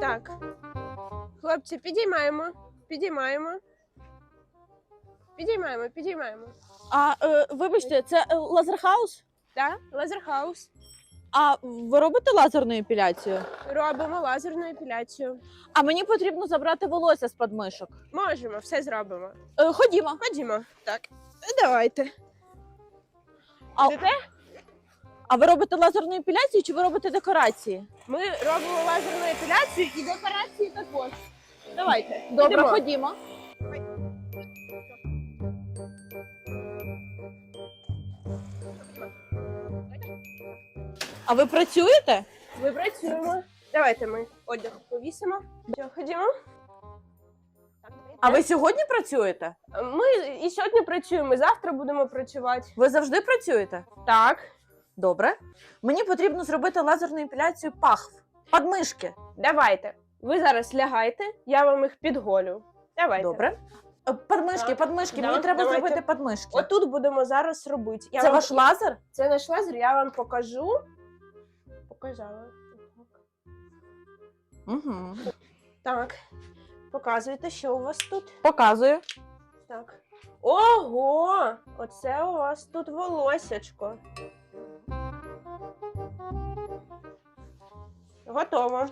Так. Хлопці, підіймаємо. Підіймаємо. Підіймаємо, підіймаємо. А е, вибачте, це е, лазерхаус? Так, лазерхаус. А ви робите лазерну епіляцію? Робимо лазерну епіляцію. А мені потрібно забрати волосся з подмишок. Можемо, все зробимо. Е, ходімо. Ходімо. Так. Давайте. А, Йдете? А ви робите лазерну епіляцію чи ви робите декорації? Ми робимо лазерну епіляцію і декорації також. Давайте. Добре, Йдемо. ходімо. А ви працюєте? Ми працюємо. Давайте ми одяг повісимо. Ходімо. А ви сьогодні працюєте? Ми і сьогодні працюємо, і завтра будемо працювати. Ви завжди працюєте? Так, Добре. Мені потрібно зробити лазерну епіляцію пахв, подмишки. давайте. Ви зараз лягайте, я вам їх підголю. Давайте. Добре. Е, Подмишки, Так. подмишки. Да, Мені треба давайте. зробити подмишки. Отут будемо зараз робити. Я Це вам... ваш лазер? Це наш лазер, я вам покажу. Показала. Угу. Так. Показуйте, що у вас тут. Показую. Так. Ого! Оце у вас тут волосячко. Готово.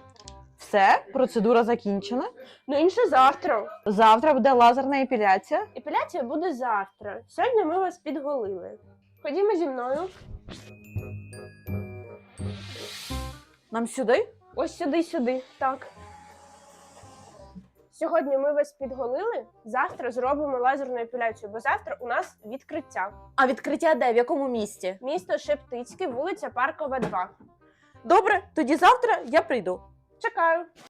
Все, процедура закінчена. Ну інше завтра. Завтра буде лазерна епіляція. Епіляція буде завтра. Сьогодні ми вас підголили. Ходімо зі мною. Нам сюди? Ось сюди, сюди. Так. Сьогодні ми вас підголили. Завтра зробимо лазерну епіляцію, бо завтра у нас відкриття. А відкриття де? В якому місті? Місто Шептицьке, вулиця Паркова, 2. Добре, тоді завтра я прийду. Чекаю.